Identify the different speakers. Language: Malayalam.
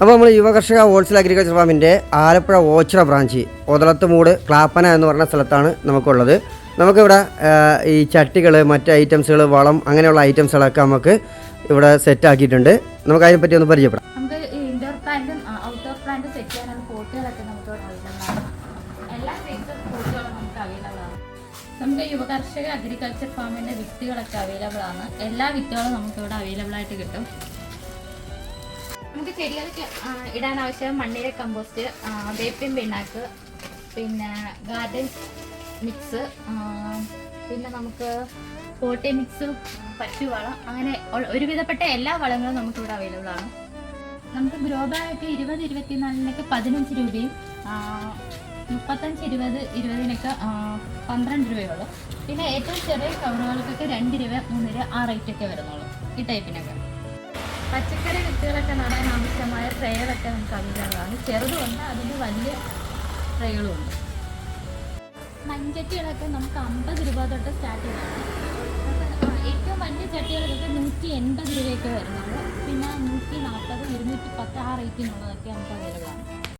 Speaker 1: അപ്പോൾ നമ്മൾ യുവകർഷക ഹോൾസെയിൽ അഗ്രികൾച്ചർ ഫാമിന്റെ ആലപ്പുഴ ഓച്ചിറ ബ്രാഞ്ച് ഒതളത്തുമൂട് ക്ലാപ്പന എന്ന് പറഞ്ഞ സ്ഥലത്താണ് നമുക്കുള്ളത്. നമുക്കിവിടെ ഈ ചട്ടികൾ മറ്റ് ഐറ്റംസുകൾ വളം അങ്ങനെയുള്ള ഐറ്റംസുകളൊക്കെ നമുക്ക് ഇവിടെ സെറ്റ് ആക്കിയിട്ടുണ്ട്. നമുക്ക് അതിനെപ്പറ്റി ഒന്ന് പരിചയപ്പെടാം.
Speaker 2: നമുക്ക് യുവകർഷക അഗ്രികൾച്ചർ ഫാമിന്റെ വിത്തുകളൊക്കെ അവൈലബിൾ ആണ്. എല്ലാ വിത്തുകളും നമുക്ക് ഇവിടെ അവൈലബിൾ ആയിട്ട് കിട്ടും. നമുക്ക് ചെടികൾക്ക് ഇടാൻ ആവശ്യം മണ്ണിര കമ്പോസ്റ്റ് വേപ്പിൻ പിണ്ണാക്ക് പിന്നെ ഗാർഡൻ മിക്സ് പിന്നെ നമുക്ക് പോട്ടി മിക്സ് പശുവളം അങ്ങനെ ഒരുവിധപ്പെട്ട എല്ലാ വളങ്ങളും നമുക്ക് ഇവിടെ അവൈലബിൾ ആണ്. നമുക്ക് ഗ്രോ ബാഗൊക്കെ ഇരുപത് ഇരുപത്തിനാലിനൊക്കെ പതിനഞ്ച് രൂപയും മുപ്പത്തഞ്ച് ഇരുപത് ഇരുപതിനൊക്കെ പന്ത്രണ്ട് രൂപയുള്ളൂ പിന്നെ ഏറ്റവും ചെറിയ കവറുകൾക്കൊക്കെ രണ്ട് രൂപ മൂന്ന് രൂപ ആ റേറ്റൊക്കെ വരുന്നുള്ളൂ. ഈ ടൈപ്പിനൊക്കെ പച്ചക്കറി വിത്തുകളൊക്കെ നടാൻ ആവശ്യമായ ട്രേകളൊക്കെ നമുക്ക് അവൈലബിളാണ് ചെറുതുണ്ട് അതിന് വലിയ ട്രേകളും ഉണ്ട് മൺചട്ടികളൊക്കെ നമുക്ക് അമ്പത് രൂപ തൊട്ട് സ്റ്റാർട്ട് നമുക്ക് ഏറ്റവും വലിയ ചട്ടികളൊക്കെ നൂറ്റി എൺപത് രൂപയൊക്കെ വരുന്നുള്ളൂ. പിന്നെ നൂറ്റി നാൽപ്പത് ഇരുന്നൂറ്റി പത്ത് ആ റേറ്റിനുള്ളതൊക്കെ നമുക്ക് അവൈലബിൾ ആണ്